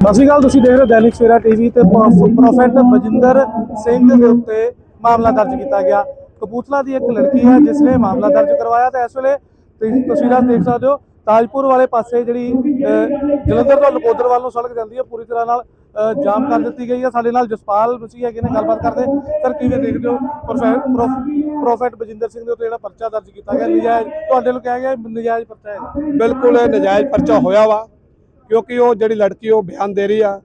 ਸਤਿ ਸ਼੍ਰੀ ਅਕਾਲ, ਤੁਸੀਂ ਦੇਖ ਰਹੇ ਹੋ ਦੈਨਿਕ ਸਵੇਰਾ ਟੀਵੀ ਤੇ ਪ੍ਰੋਫ- ਪ੍ਰੋਫੈਟ ਬਜਿੰਦਰ ਸਿੰਘ ਦੇ ਉੱਤੇ ਮਾਮਲਾ ਦਰਜ ਕੀਤਾ ਗਿਆ। ਕਪੂਰਥਲਾ ਦੀ ਇੱਕ ਲੜਕੀ ਹੈ, ਜਿਸ ਨੇ ਮਾਮਲਾ ਦਰਜ ਕਰਵਾਇਆ ਤੇ ਇਸ ਵੇਲੇ ਤੁਸੀਂ ਤਸਵੀਰਾਂ ਦੇਖ ਸਕਦੇ ਹੋ, ਤਾਜਪੁਰ ਵਾਲੇ ਪਾਸੇ ਜਿਹੜੀ ਜਲੰਧਰ ਤੋਂ ਲਕੋਦਰ ਵੱਲ ਨੂੰ ਸੜਕ ਜਾਂਦੀ ਹੈ, ਪੂਰੀ ਤਰ੍ਹਾਂ ਨਾਲ ਜਾਮ ਕਰ ਦਿੱਤੀ ਗਈ ਹੈ। ਸਾਡੇ ਨਾਲ ਜਸਪਾਲ ਮਸੀਹ ਹੈਗੇ ਨੇ, ਗੱਲਬਾਤ ਕਰਦੇ। ਸਰ, ਕਿਵੇਂ ਦੇਖਦੇ ਹੋ ਪ੍ਰੋਫੈਟ ਪ੍ਰੋਫ- ਪ੍ਰੋਫੈਟ ਬਜਿੰਦਰ ਸਿੰਘ ਦੇ ਉੱਤੇ ਜਿਹੜਾ ਪਰਚਾ ਦਰਜ ਕੀਤਾ ਗਿਆ? ਨਜਾਇਜ਼ ਤੁਹਾਡੇ ਵੱਲੋਂ ਕਿਹਾ ਗਿਆ ਨਜਾਇਜ਼ ਪਰਚਾ ਹੈ। ਬਿਲਕੁਲ ਇਹ ਨਜਾਇਜ਼ ਪਰਚਾ ਹੋਇਆ ਵਾ। ਕਿਉਂਕਿ ਉਹ ਜਿਹੜੀ ਲੜਕੀ ਉਹ ਬਿਆਨ ਦੇ ਰਹੀ ਆ।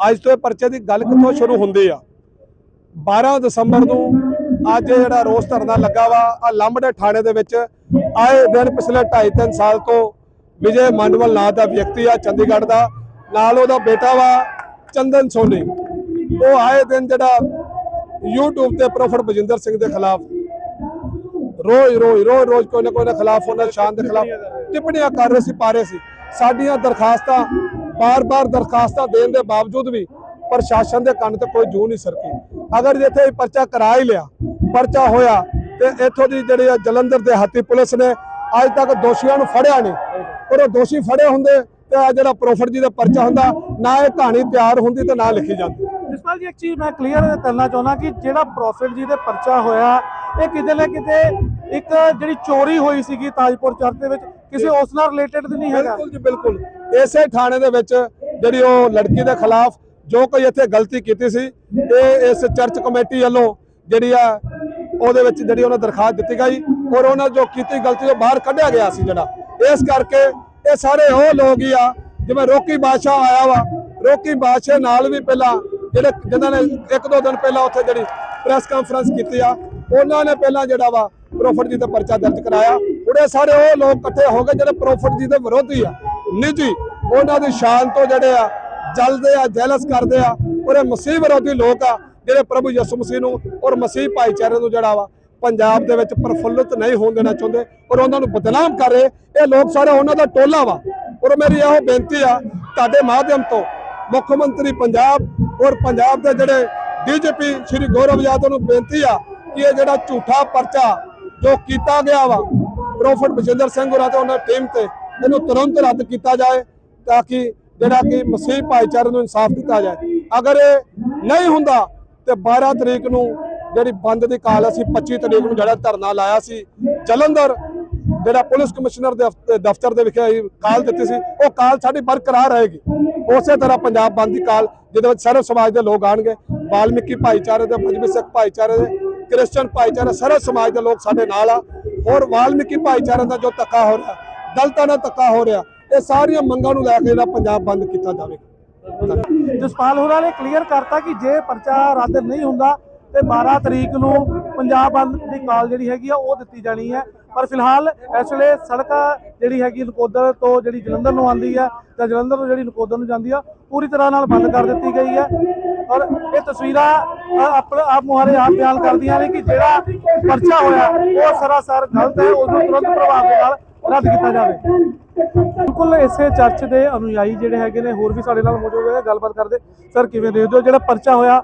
ਅੱਜ ਤੋਂ ਇਹ ਪਰਚੇ ਦੀ ਗੱਲ ਕਿੱਥੋਂ ਸ਼ੁਰੂ ਹੁੰਦੀ ਆ? 12 ਦਸੰਬਰ ਨੂੰ ਅੱਜ ਇਹ ਜਿਹੜਾ ਰੋਸ ਧਰਨਾ ਲੱਗਾ ਵਾ ਆ ਲੰਬੜੇ ਥਾਣੇ ਦੇ ਵਿੱਚ ਆਏ ਦਿਨ ਪਿਛਲੇ 2.5 3 ਸਾਲ ਤੋਂ ਵਿਜੇ ਮੰਡਵਲ ਨਾਂ ਦਾ ਵਿਅਕਤੀ ਆ ਚੰਡੀਗੜ੍ਹ ਦਾ, ਨਾਲ ਉਹਦਾ ਬੇਟਾ ਵਾ ਚੰਦਨ ਸੋਨੀ। ਉਹ ਆਏ ਦਿਨ ਜਿਹੜਾ YouTube ਤੇ ਪ੍ਰੋਫਟ ਬਜਿੰਦਰ ਸਿੰਘ ਦੇ ਖਿਲਾਫ ਰੋਜ਼ ਰੋਜ਼ ਰੋਜ਼ ਰੋਜ਼ ਕੋਈ ਨਾ ਕੋਈ ਨਾ ਖਿਲਾਫ ਉਹਨਾਂ ਸ਼ਾਨ ਦੇ ਖਿਲਾਫ ਟਿੱਪਣੀਆਂ ਕਰ ਰਹੇ ਸੀ, ਪਾ ਰਹੇ ਸੀ। ਸਾਡੀਆਂ ਦਰਖਾਸਤਾਂ ਬਾਰ-ਬਾਰ ਦਰਖਾਸਤਾਂ ਦੇਣ ਦੇ ਬਾਵਜੂਦ ਵੀ ਪ੍ਰਸ਼ਾਸਨ ਦੇ ਕੰਨ ਤੇ ਕੋਈ ਜੂ ਨਹੀਂ ਸਰਕੀ। ਅਗਰ ਇੱਥੇ ਇਹ ਪਰਚਾ ਕਰਾ ਹੀ ਲਿਆ, ਪਰਚਾ ਹੋਇਆ ਤੇ ਇੱਥੋਂ ਦੀ ਜਿਹੜੀ ਆ ਜਲੰਧਰ ਦੇ ਹਾਤੀ ਪੁਲਿਸ ਨੇ ਅੱਜ ਤੱਕ ਦੋਸ਼ੀਆਂ ਨੂੰ ਫੜਿਆ ਨਹੀਂ। ਪਰ ਉਹ ਦੋਸ਼ੀ ਫੜੇ ਹੁੰਦੇ ਤੇ ਆ ਜਿਹੜਾ ਪ੍ਰੋਫਿਟ ਜੀ ਦਾ ਪਰਚਾ ਹੁੰਦਾ, ਨਾ ਇਹ ਕਹਾਣੀ ਤਿਆਰ ਹੁੰਦੀ ਤੇ ਨਾ ਲਿਖੀ ਜਾਂਦੀ। ਜਸਪਾਲ ਜੀ, ਇੱਕ ਚੀਜ਼ ਮੈਂ ਕਲੀਅਰ ਕਰਨਾ ਚਾਹੁੰਦਾ ਕਿ ਜਿਹੜਾ ਪ੍ਰੋਫਿਟ ਜੀ ਦੇ ਪਰਚਾ ਹੋਇਆ, ਇਹ ਕਿਤੇ ਨਾ ਕਿਤੇ ਇੱਕ ਜਿਹੜੀ ਚੋਰੀ ਹੋਈ ਸੀਗੀ ਤਾਜਪੁਰ ਚਰਚ ਦੇ ਵਿੱਚ, ਕਿਸੇ ਉਸ ਨਾਲ ਰਿਲੇਟਡ ਨਹੀਂ ਹੈਗਾ? ਬਿਲਕੁਲ ਜੀ, ਬਿਲਕੁਲ। ਇਸੇ ਥਾਣੇ ਦੇ ਵਿੱਚ ਜਿਹੜੀ ਉਹ ਲੜਕੀ ਦੇ ਖਿਲਾਫ ਜੋ ਕੋਈ ਇੱਥੇ ਗਲਤੀ ਕੀਤੀ ਸੀ, ਇਹ ਇਸ ਚਰਚ ਕਮੇਟੀ ਵੱਲੋਂ ਜਿਹੜੀ ਆ, ਉਹਦੇ ਵਿੱਚ ਜਿਹੜੀ ਉਹਨਾਂ ਦਰਖਾਸਤ ਦਿੱਤੀ ਗਈ ਔਰ ਉਹਨਾਂ ਜੋ ਕੀਤੀ ਗਲਤੀ ਤੋਂ ਬਾਹਰ ਕੱਢਿਆ ਗਿਆ ਸੀ ਜਿਹੜਾ। ਇਸ ਕਰਕੇ ਇਹ ਸਾਰੇ ਉਹ ਲੋਕ ਹੀ ਆ, ਜਿਵੇਂ ਰੋਕੀ ਬਾਦਸ਼ਾਹ ਆਇਆ ਵਾ, ਰੋਕੀ ਬਾਦਸ਼ਾਹ ਨਾਲ ਵੀ ਪਹਿਲਾਂ ਜਿਹੜੇ, ਜਿਨ੍ਹਾਂ ਨੇ ਇੱਕ ਦੋ ਦਿਨ ਪਹਿਲਾਂ ਉੱਥੇ ਜਿਹੜੀ ਪ੍ਰੈਸ ਕਾਨਫਰੰਸ ਕੀਤੀ ਆ ਉਹਨਾਂ ਨੇ ਪਹਿਲਾਂ ਜਿਹੜਾ ਵਾ ਪ੍ਰੋਫਿਟ ਜੀ ਦਾ ਪਰਚਾ ਦਰਜ ਕਰਾਇਆ। ਹੁਣ ਇਹ ਸਾਰੇ ਉਹ ਲੋਕ ਇਕੱਠੇ ਹੋ ਗਏ ਜਿਹੜੇ ਪ੍ਰੋਫਿਟ ਜੀ ਦੇ ਵਿਰੋਧੀ ਆ। ਨਿੱਜੀ, ਉਹਨਾਂ ਦੀ ਸ਼ਾਨ ਤੋਂ ਜਿਹੜੇ ਆ, ਜਲਦੇ ਆ, ਜੈਲਸ ਕਰਦੇ ਆ। ਔਰ ਇਹ ਮਸੀਹ ਵਿਰੋਧੀ ਲੋਕ ਆ, ਜਿਹੜੇ ਪ੍ਰਭੂ ਯਿਸੂ ਮਸੀਹ ਨੂੰ ਔਰ ਮਸੀਹ ਭਾਈਚਾਰੇ ਨੂੰ ਜਿਹੜਾ ਵਾ, ਪੰਜਾਬ ਦੇ ਵਿੱਚ ਪ੍ਰਫੁੱਲਤ ਨਹੀਂ ਹੋਣ ਦੇਣਾ ਚਾਹੁੰਦੇ ਔਰ ਉਹਨਾਂ ਨੂੰ ਬਦਨਾਮ ਕਰ ਰਹੇ। ਇਹ ਲੋਕ ਸਾਰੇ ਉਹਨਾਂ ਦਾ ਟੋਲਾ ਵਾ। ਔਰ ਮੇਰੀ ਇਹੋ ਬੇਨਤੀ ਆ, ਤੁਹਾਡੇ ਮਾਧਿਅਮ ਤੋਂ ਮੁੱਖ ਮੰਤਰੀ ਪੰਜਾਬ ਔਰ ਪੰਜਾਬ ਦੇ ਜਿਹੜੇ ਡੀਜੀਪੀ ਸ਼੍ਰੀ ਗੌਰਵ ਯਾਦਵ ਨੂੰ ਬੇਨਤੀ ਆ ਕਿ ਇਹ ਜਿਹੜਾ ਝੂਠਾ ਪਰਚਾ ਜੋ ਕੀਤਾ ਗਿਆ ਵਾ, ਪ੍ਰੋਫਿਟ ਬਜਿੰਦਰ ਸਿੰਘ ਹੋਰਾਂ ਤੇ ਉਹਨਾਂ ਟੀਮ ਤੇ, ਇਹਨੂੰ ਤੁਰੰਤ ਰੱਦ ਕੀਤਾ ਜਾਏ ਤਾਂ ਕਿ ਜਿਹੜਾ ਕਿ ਮਸੀਹ ਭਾਈਚਾਰੇ ਨੂੰ ਇਨਸਾਫ ਦਿੱਤਾ ਜਾਏ। ਅਗਰ ਇਹ ਨਹੀਂ ਹੁੰਦਾ ਤੇ 12 ਤਰੀਕ ਨੂੰ ਜਿਹੜੀ ਬੰਦ ਦੀ ਕਾਲ ਅਸੀਂ 25 ਤਰੀਕ ਨੂੰ ਜਿਹੜਾ ਧਰਨਾ ਲਾਇਆ ਸੀ, ਜਲੰਧਰ ਜਿਹੜਾ ਪੁਲਿਸ ਕਮਿਸ਼ਨਰ ਦੇ ਦਫ਼ਤਰ ਦੇ ਵਿਖੇ ਅਸੀਂ ਕਾਲ ਦਿੱਤੀ ਸੀ, ਉਹ ਕਾਲ ਸਾਡੀ ਬਰਕਰਾਰ ਰਹੇਗੀ। ਉਸੇ ਤਰ੍ਹਾਂ ਪੰਜਾਬ ਬੰਦ ਦੀ ਕਾਲ, ਜਿਹਦੇ ਵਿੱਚ ਸਰਵ ਸਮਾਜ ਦੇ ਲੋਕ ਆਣਗੇ ਵਾਲਮੀਕੀ ਭਾਈਚਾਰੇ ਦੇ, ਮਜਬੀ ਸਿੱਖ ਭਾਈਚਾਰੇ ਦੇ ਕ੍ਰਿਸਚਨ ਭਾਈਚਾਰੇ, ਸਾਰੇ ਸਮਾਜ ਦੇ ਲੋਕ ਸਾਡੇ ਨਾਲ ਆ। ਹੋਰ ਵਾਲਮੀਕੀ ਭਾਈਚਾਰੇ ਦਾ ਜੋ ਧੱਕਾ ਹੋ ਰਿਹਾ, ਦਲਤਾਂ ਦਾ ਧੱਕਾ ਹੋ ਰਿਹਾ, ਇਹ ਸਾਰੀਆਂ ਮੰਗਾਂ ਨੂੰ ਲੈ ਕੇ ਜਿਹੜਾ ਪੰਜਾਬ ਬੰਦ ਕੀਤਾ ਜਾਵੇਗਾ। ਜਸਪਾਲ ਹੋਰਾਂ ਨੇ ਕਲੀਅਰ ਕਰਤਾ ਕਿ ਜੇ ਪਰਚਾ ਰੱਦ ਨਹੀਂ ਹੁੰਦਾ, ਤੇ 12 ਤਰੀਕ ਨੂੰ ਪੰਜਾਬ ਬੰਦ ਦੀ ਕਾਲ ਜਿਹੜੀ ਹੈਗੀ ਆ, ਉਹ ਦਿੱਤੀ ਜਾਣੀ ਹੈ। ਪਰ ਫਿਲਹਾਲ ਇਸ ਵੇਲੇ ਸੜਕ ਜਿਹੜੀ ਹੈਗੀ ਨਕੋਦਰ ਤੋਂ ਜਿਹੜੀ ਜਲੰਧਰ ਨੂੰ ਆਉਂਦੀ ਹੈ ਜਾਂ ਜਲੰਧਰ ਤੋਂ ਜਿਹੜੀ ਨਕੋਦਰ ਨੂੰ ਜਾਂਦੀ ਆ ਪੂਰੀ ਤਰ੍ਹਾਂ ਨਾਲ ਬੰਦ ਕਰ ਦਿੱਤੀ ਗਈ ਹੈ ਔਰ ਇਹ ਤਸਵੀਰਾਂ ਅ, ਆਪਣੇ ਆਪ ਮੁਹਾਰੇ ਆਪ ਬਿਆਨ ਕਰਦੀਆਂ ਨੇ ਕਿ ਜਿਹੜਾ ਪਰਚਾ ਹੋਇਆ ਉਹ ਸਰਾਸਰ ਗਲਤ ਹੈ ਉਸ ਨੂੰ ਤੁਰੰਤ ਪ੍ਰਭਾਵ ਦੇ ਨਾਲ ਰੱਦ ਕੀਤਾ ਜਾਵੇ। ਬਿਲਕੁਲ ਇਸੇ ਚਰਚ ਦੇ ਅਨੁਯਾਈ ਜਿਹੜੇ ਹੈਗੇ ਨੇ ਹੋਰ ਵੀ ਸਾਡੇ ਨਾਲ ਮੌਜੂਦ ਹੈ ਗੱਲਬਾਤ ਕਰਦੇ। ਸਰ ਕਿਵੇਂ ਦੇਖਦੇ ਹੋ ਜਿਹੜਾ ਪਰਚਾ ਹੋਇਆ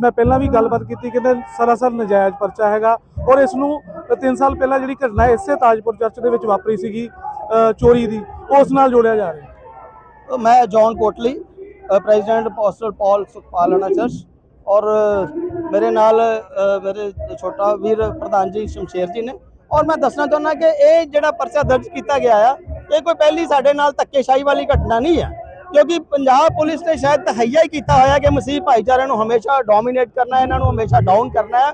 ਮੈਂ ਪਹਿਲਾਂ ਵੀ ਗੱਲਬਾਤ ਕੀਤੀ ਕਹਿੰਦੇ ਸਰਾਸਰ ਨਜਾਇਜ਼ ਪਰਚਾ ਹੈਗਾ ਔਰ ਇਸ ਨੂੰ 3 ਸਾਲ ਪਹਿਲਾਂ ਜਿਹੜੀ ਘਟਨਾ ਇਸੇ ਤਾਜਪੁਰ ਚਰਚ ਦੇ ਵਿੱਚ ਵਾਪਰੀ ਸੀਗੀ ਚੋਰੀ ਦੀ, ਉਸ ਨਾਲ ਜੋੜਿਆ ਜਾ ਰਿਹਾ। ਮੈਂ John Kotli president pastor Paul ਸੁਖਪਾਲਣਾ church ਔਰ ਮੇਰੇ ਨਾਲ ਮੇਰੇ ਛੋਟਾ ਵੀਰ ਪ੍ਰਧਾਨ ਜੀ ਸ਼ਮਸ਼ੇਰ ਜੀ ਨੇ ਔਰ ਮੈਂ ਦੱਸਣਾ ਚਾਹੁੰਦਾ ਕਿ ਇਹ ਜਿਹੜਾ ਪਰਚਾ ਦਰਜ ਕੀਤਾ ਗਿਆ ਆ, ਇਹ ਕੋਈ ਪਹਿਲੀ ਸਾਡੇ ਨਾਲ ਧੱਕੇਸ਼ਾਹੀ ਵਾਲੀ ਘਟਨਾ ਨਹੀਂ ਆ। ਕਿਉਂਕਿ ਪੰਜਾਬ ਪੁਲਿਸ ਨੇ ਸ਼ਾਇਦ ਤਹਈਆ ਹੀ ਕੀਤਾ ਹੋਇਆ ਕਿ ਮਸੀਹ ਭਾਈਚਾਰੇ ਨੂੰ ਹਮੇਸ਼ਾ ਡੋਮੀਨੇਟ ਕਰਨਾ ਹੈ, ਇਹਨਾਂ ਨੂੰ ਹਮੇਸ਼ਾ ਡਾਊਨ ਕਰਨਾ ਹੈ।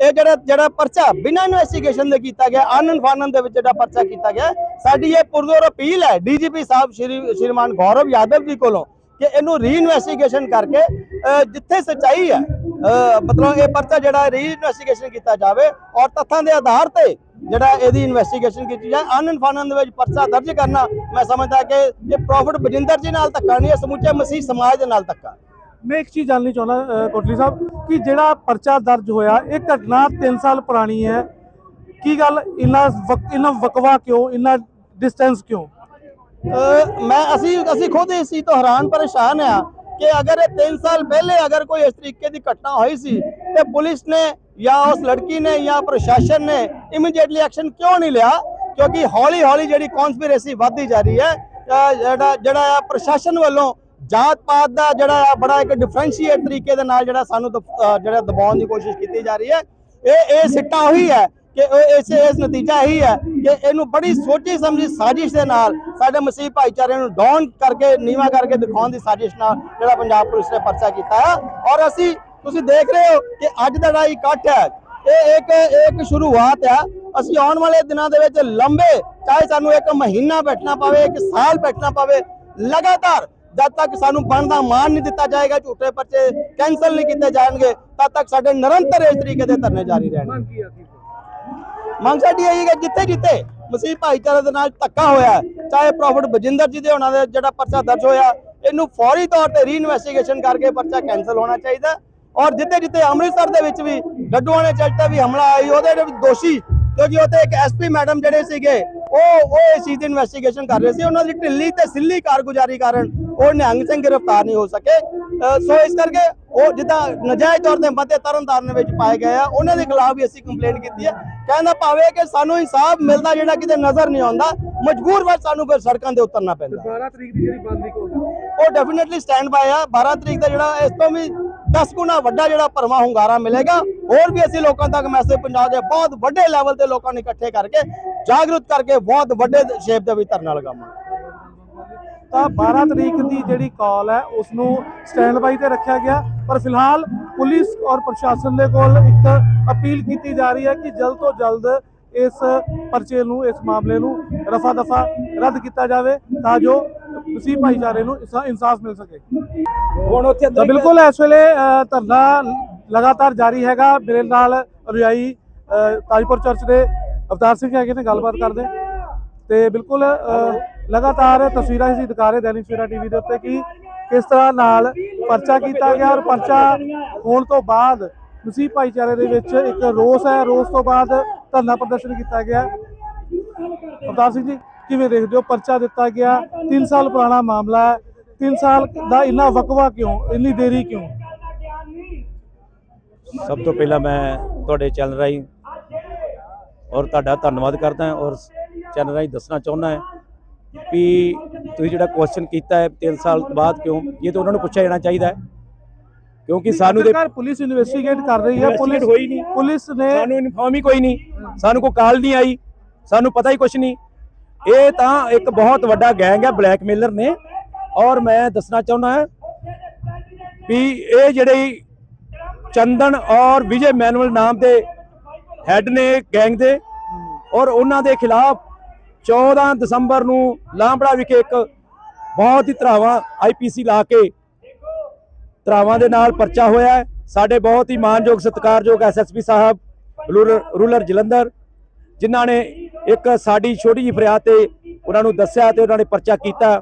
ਇਹ ਜਿਹੜਾ ਜਿਹੜਾ ਪਰਚਾ ਬਿਨਾਂ ਇਨਵੈਸਟੀਗੇਸ਼ਨ ਦੇ ਕੀਤਾ ਗਿਆ ਆਨੰਦ ਫਾਨਨ ਦੇ ਵਿੱਚ ਜਿਹੜਾ ਪਰਚਾ ਕੀਤਾ ਗਿਆ, ਸਾਡੀ ਇਹ ਪੁਰਜ਼ੋਰ ਅਪੀਲ ਹੈ ਡੀਜੀਪੀ ਸਾਹਿਬ ਸ਼੍ਰੀ ਸ਼੍ਰੀਮਾਨ ਗੌਰਵ ਯਾਦਵ ਜੀ ਕੋਲੋਂ ਕਿ ਇਹਨੂੰ ਰੀਇਨਵੈਸਟੀਗੇਸ਼ਨ ਕਰਕੇ ਜਿੱਥੇ ਸਚਾਈ ਹੈ ਮਤਲਬ ਇਹ ਪਰਚਾ ਜਿਹੜਾ ਰੀਇਨਵੈਸਟੀਗੇਸ਼ਨ ਕੀਤਾ ਜਾਵੇ ਔਰ ਤੱਥਾਂ ਦੇ ਆਧਾਰ ਤੇ ਜਿਹੜਾ ਇਹਦੀ ਇਨਵੈਸਟੀਗੇਸ਼ਨ ਕੀਤੀ ਜਾਏ। ਆਨੰਦ ਫਾਨਨ ਦੇ ਵਿੱਚ ਪਰਚਾ ਦਰਜ ਕਰਨਾ ਮੈਂ ਸਮਝਦਾ ਕਿ ਇਹ ਪ੍ਰੋਫਿਟ ਬਜਿੰਦਰ ਜੀ ਨਾਲ ਧੱਕਾ ਨਹੀਂ ਹੈ ਸਮੁੱਚੇ ਮਸੀਹ ਸਮਾਜ ਦੇ ਨਾਲ ਧੱਕਾ। ਮੈਂ ਇੱਕ ਚੀਜ਼ ਜਾਣਨੀ ਚਾਹੁੰਦਾ ਕੋਟਲੀ ਸਾਹਿਬ ਕਿ ਜਿਹੜਾ ਪਰਚਾ ਦਰਜ ਹੋਇਆ ਇਹ ਘਟਨਾ 3 ਸਾਲ ਪੁਰਾਣੀ ਹੈ। ਕੀ ਗੱਲ ਇੰਨਾ ਇੰਨਾ ਵਕਵਾ ਕਿਉਂ ਇੰਨਾ ਡਿਸਟੈਂਸ ਕਿਉਂ? ਮੈਂ ਅਸੀਂ ਅਸੀਂ ਖੁਦ ਇਸ ਚੀਜ਼ ਤੋਂ ਹੈਰਾਨ ਪਰੇਸ਼ਾਨ ਆ ਕਿ ਅਗਰ ਇਹ 3 ਸਾਲ ਪਹਿਲੇ ਅਗਰ ਕੋਈ ਇਸ ਤਰੀਕੇ ਦੀ ਘਟਨਾ ਹੋਈ ਸੀ ਤੇ ਪੁਲਿਸ ਨੇ ਜਾਂ ਉਸ ਲੜਕੀ ਨੇ ਜਾਂ ਪ੍ਰਸ਼ਾਸਨ ਨੇ ਇਮੀਡੀਏਟਲੀ ਐਕਸ਼ਨ ਕਿਉਂ ਨਹੀਂ ਲਿਆ ਕਿਉਂਕਿ ਹੌਲੀ ਹੌਲੀ ਜਿਹੜੀ ਕਨਸਪੀਰੇਸੀ ਵੱਧਦੀ ਜਾ ਰਹੀ ਹੈ ਜਿਹੜਾ ਜਿਹੜਾ ਆ ਪ੍ਰਸ਼ਾਸਨ ਵੱਲੋਂ ਜਾਤ ਪਾਤ ਦਾ ਜਿਹੜਾ ਆ ਬੜਾ ਇੱਕ ਡਿਫਰੈਂਸ਼ੀਏਟ ਤਰੀਕੇ ਦੇ ਨਾਲ ਜਿਹੜਾ ਸਾਨੂੰ ਜਿਹੜਾ ਦਬਾਉਣ ਦੀ ਕੋਸ਼ਿਸ਼ ਕੀਤੀ ਜਾ ਰਹੀ ਹੈ ਇਹ ਇਹ ਸਿੱਟਾ ਉਹੀ ਹੈ ਕਿ ਇਸ ਇਸ ਨਤੀਜਾ ਇਹੀ ਹੈ ਕਿ ਇਹਨੂੰ ਬੜੀ ਸੋਚੀ ਸਮਝੀ ਸਾਜ਼ਿਸ਼ ਦੇ ਨਾਲ ਸਾਡੇ ਮਸੀਹ ਭਾਈਚਾਰੇ ਨੂੰ ਡਾਊਨ ਕਰਕੇ, ਨੀਵਾ ਕਰਕੇ ਦਿਖਾਉਣ ਦੀ ਸਾਜ਼ਿਸ਼ ਨਾਲ ਜਿਹੜਾ ਪੰਜਾਬ ਪੁਲਿਸ ਨੇ ਪਰਚਾ ਕੀਤਾ ਹੈ ਔਰ ਅਸੀਂ, ਤੁਸੀਂ ਦੇਖ ਰਹੇ ਹੋ ਕਿ ਅੱਜ ਦਾ ਜਿਹੜਾ ਇਕੱਠ ਹੈ, ਇਹ ਇੱਕ ਇੱਕ ਸ਼ੁਰੂਆਤ ਹੈ ਅਸੀਂ ਆਉਣ ਵਾਲੇ ਦਿਨਾਂ ਦੇ ਵਿੱਚ ਲੰਬੇ, ਚਾਹੇ ਸਾਨੂੰ ਇੱਕ ਮਹੀਨਾ ਬੈਠਣਾ ਪਵੇ, ਇੱਕ ਸਾਲ ਬੈਠਣਾ ਪਵੇ, ਲਗਾਤਾਰ ਜਦ ਤੱਕ ਸਾਨੂੰ ਬਣਦਾ ਮਾਨ ਨਹੀਂ ਦਿੱਤਾ ਜਾਏਗਾ, ਝੂਠੇ ਪਰਚੇ ਕੈਨਸਲ ਨਹੀਂ ਕੀਤੇ ਜਾਣਗੇ, ਤਦ ਤੱਕ ਸਾਡੇ ਨਿਰੰਤਰ ਇਸ ਤਰੀਕੇ ਦੇ ਧਰਨੇ ਜਾਰੀ ਰਹਿਣਗੇ। ਮੰਗ ਸਾਡੀ ਇਹ ਹੈ ਜਿੱਥੇ ਜਿੱਥੇ ਮਸੀਹ ਭਾਈਚਾਰੇ ਦੇ ਨਾਲ ਧੱਕਾ ਹੋਇਆ ਚਾਹੇ ਪ੍ਰੋਫਿਟ ਬਜਿੰਦਰ ਜੀ ਦੇ ਉਹਨਾਂ ਦੇ ਜਿਹੜਾ ਪਰਚਾ ਦਰਜ ਹੋਇਆ, ਇਹਨੂੰ ਫੌਰੀ ਤੌਰ ਤੇ ਰੀਇਨਵੈਸਟੀਗੇਸ਼ਨ ਕਰਕੇ ਪਰਚਾ ਕੈਨਸਲ ਹੋਣਾ ਚਾਹੀਦਾ ਔਰ ਜਿੱਥੇ ਜਿੱਥੇ ਅੰਮ੍ਰਿਤਸਰ ਦੇ ਵਿੱਚ ਵੀ, ਡੱਡੂਆਂ ਚਰਚ ਤੇ ਵੀ ਹਮਲਾ ਆਈ ਉਹਦੇ ਵਿੱਚ ਦੋਸ਼ੀ, ਕਿਉਂਕਿ ਉੱਥੇ ਇੱਕ ਐਸਪੀ ਮੈਡਮ ਜਿਹੜੇ ਸੀਗੇ ਉਹ ਉਹ ਇਸ ਚੀਜ਼ ਦੀ ਇਨਵੈਸਟੀਗੇਸ਼ਨ ਕਰ ਰਹੇ ਸੀ। ਉਹਨਾਂ ਦੀ ਢਿੱਲੀ ਤੇ ਸਿੱਲੀ ਕਾਰਗੁਜ਼ਾਰੀ ਕਾਰਨ ਉਹ ਨਿਹੰਗ ਸਿੰਘ ਗ੍ਰਿਫਤਾਰ ਨਹੀਂ ਹੋ ਸਕੇ। ਸੋ ਇਸ ਕਰਕੇ ਉਹ ਜਿੱਦਾਂ ਨਜਾਇਜ਼ ਤੌਰ ਤੇ ਮੱਤੇ ਤਰਨਤਾਰਨ ਵਿੱਚ ਪਾਏ ਗਏ ਆ ਉਹਨਾਂ ਦੇ ਖਿਲਾਫ ਵੀ ਅਸੀਂ ਕੰਪਲੇਂਟ ਕੀਤੀ ਹੈ। ਕਹਿੰਦਾ ਭਾਵੇਂ ਕਿ ਸਾਨੂੰ ਇਨਸਾਫ ਮਿਲਦਾ ਜਿਹੜਾ ਕਿਤੇ ਨਜ਼ਰ ਨਹੀਂ ਆਉਂਦਾ ਮਜਬੂਰ ਵਰ ਸਾਨੂੰ ਫਿਰ ਸੜਕਾਂ ਤੇ ਉਤਰਨਾ ਪੈਂਦਾ। 12 ਤਰੀਕ ਦੀ ਜਿਹੜੀ ਬੰਦੀ ਕੋਲ ਉਹ ਡੈਫੀਨਿਟਲੀ ਸਟੈਂਡ ਬਾਈ ਆ। 12 ਤਰੀਕ ਦਾ ਜਿਹੜਾ ਇਸ ਤੋਂ ਵੀ 10 ਗੁਣਾ ਵੱਡਾ ਜਿਹੜਾ ਭਰਵਾਂ ਹੁੰਗਾਰਾ ਮਿਲੇਗਾ, ਹੋਰ ਵੀ ਅਸੀਂ ਲੋਕਾਂ ਤੱਕ ਮੈਸੇਜ ਪਹੁੰਚਾ ਦੇ ਬਹੁਤ ਵੱਡੇ ਲੈਵਲ ਤੇ ਲੋਕਾਂ ਨੂੰ ਇਕੱਠੇ ਕਰਕੇ ਜਾਗਰੂਕ ਕਰਕੇ ਬਹੁਤ ਵੱਡੇ ਸ਼ੇਪ ਦੇ ਵਿੱਚ ਧਰਨਾ ਲਗਾਵਾਂਗੇ। ਤਾਂ 12 ਤਰੀਕ ਦੀ ਜਿਹੜੀ ਕਾਲ ਹੈ ਉਸ ਨੂੰ ਸਟੈਂਡ ਬਾਈ ਤੇ ਰੱਖਿਆ ਗਿਆ। ਪਰ ਫਿਲਹਾਲ ਪੁਲਿਸ ਔਰ ਪ੍ਰਸ਼ਾਸਨ ਦੇ ਕੋਲ ਇੱਕ ਅਪੀਲ ਕੀਤੀ ਜਾ ਰਹੀ ਹੈ ਕਿ ਜਲਦ ਤੋਂ ਜਲਦ ਇਸ ਪਰਚੇ ਨੂੰ, ਇਸ ਮਾਮਲੇ ਨੂੰ ਰਫਾ ਦਫਾ ਰੱਦ ਕੀਤਾ ਜਾਵੇ, ਤਾਂ ਜੋ ਮਸੀਹ ਭਾਈਚਾਰੇ ਨੂੰ ਇਸਾ ਇਨਸਾਫ ਮਿਲ ਸਕੇ। ਹੁਣ ਉੱਥੇ ਬਿਲਕੁਲ ਇਸ ਵੇਲੇ ਧਰਨਾ ਲਗਾਤਾਰ ਜਾਰੀ ਹੈਗਾ। ਮੇਰੇ ਨਾਲ ਅ, ਤਾਜਪੁਰ ਚਰਚ ਦੇ ਅਵਤਾਰ ਸਿੰਘ ਹੈਗੇ ਨੇ ਗੱਲਬਾਤ ਕਰਦੇ। ਤੇ ਬਿਲਕੁਲ ਲਗਾਤਾਰ ਤਸਵੀਰਾਂ ਅਸੀਂ ਦਿਖਾ ਰਹੇ ਦੈਨਿਕ ਸਵੇਰਾ ਟੀਵੀ ਦੇ ਉੱਤੇ ਕਿ ਕਿਸ ਤਰ੍ਹਾਂ ਨਾਲ ਪਰਚਾ ਕੀਤਾ ਗਿਆ ਔਰ ਪਰਚਾ ਹੋਣ ਤੋਂ ਬਾਅਦ ਮਸੀਹ ਭਾਈਚਾਰੇ ਦੇ ਵਿੱਚ ਇੱਕ ਰੋਸ ਹੈ। ਰੋਸ ਤੋਂ ਬਾਅਦ ਧਰਨਾ ਪ੍ਰਦਰਸ਼ਨ ਕੀਤਾ ਗਿਆ। ਅਵਤਾਰ ਸਿੰਘ ਜੀ ਕਿਵੇਂ ਦੇਖਦੇ ਹੋ? ਪਰਚਾ ਦਿੱਤਾ ਗਿਆ। 3 ਸਾਲ ਪੁਰਾਣਾ ਮਾਮਲਾ ਹੈ। 3 ਸਾਲ ਦਾ ਇੰਨਾ ਵਕਵਾ ਕਿਉਂ? ਇੰਨੀ ਦੇਰੀ ਕਿਉਂ? ਸਭ ਤੋਂ ਪਹਿਲਾਂ ਮੈਂ ਤੁਹਾਡੇ ਚੈਨਲ ਰਾਹੀਂ ਔਰ ਤੁਹਾਡਾ ਧੰਨਵਾਦ ਕਰਦਾ ਹਾਂ ਔਰ ਚੈਨਲ ਰਾਹੀਂ ਦੱਸਣਾ ਚਾਹੁੰਦਾ ਹਾਂ ਵੀ ਤੁਸੀਂ ਜਿਹੜਾ ਕੁਐਸਚਨ ਕੀਤਾ ਹੈ 3 ਸਾਲ ਬਾਅਦ ਕਿਉਂ? ਇਹ ਤਾਂ ਉਹਨਾਂ ਨੂੰ ਪੁੱਛਿਆ ਜਾਣਾ ਚਾਹੀਦਾ ਹੈ। ਕਿਉਂਕਿ ਸਾਨੂੰ ਦੇ ਪੁਲਿਸ ਇਨਵੈਸਟੀਗੇਟ ਕਰ ਰਹੀ ਹੈ? ਪੁਲਿਸ ਹੋਈ ਨਹੀਂ। ਪੁਲਿਸ ਨੇ ਸਾਨੂੰ ਇਨਫੋਰਮ ਹੀ ਕੋਈ ਨਹੀਂ। ਸਾਨੂੰ ਕੋਈ ਕਾਲ ਨਹੀਂ ਆਈ। ਸਾਨੂੰ ਪਤਾ ਹੀ ਕੁਝ ਨਹੀਂ। ਇਹ ਤਾਂ ਇੱਕ ਬਹੁਤ ਵੱਡਾ ਗੈਂਗ ਹੈ ਬਲੈਕਮੇਲਰ ਨੇ। ਔਰ ਮੈਂ ਦੱਸਣਾ ਚਾਹੁੰਦਾ ਹਾਂ ਵੀ ਇਹ ਜਿਹੜੇ ਚੰਦਨ ਔਰ ਵਿਜੇ ਮੈਨੂਅਲ ਨਾਮ ਦੇ ਹੈੱਡ ਨੇ ਗੈਂਗ ਦੇ। ਔਰ ਉਹਨਾਂ ਦੇ ਖਿਲਾਫ 14 ਦਸੰਬਰ ਨੂੰ ਲਾਂਬੜਾ ਵਿਖੇ ਇੱਕ ਬਹੁਤ ਹੀ ਧਰਾਵਾਂ ਆਈਪੀਸੀ ਲਾ ਕੇ ਧਰਾਵਾਂ ਦੇ ਨਾਲ ਪਰਚਾ ਹੋਇਆ ਸਾਡੇ ਬਹੁਤ ਹੀ ਮਾਨਯੋਗ, ਸਤਿਕਾਰਯੋਗ ਐਸਐਸਪੀ ਸਾਹਿਬ ਰੂਰਲ ਰੂਰਲ ਜਲੰਧਰ, ਜਿਨ੍ਹਾਂ ਨੇ ਇੱਕ ਸਾਡੀ ਛੋਟੀ ਜਿਹੀ ਫਰਿਆਦ ਤੇ ਉਹਨਾਂ ਨੂੰ ਦੱਸਿਆ ਤੇ ਉਹਨਾਂ ਨੇ ਪਰਚਾ ਕੀਤਾ,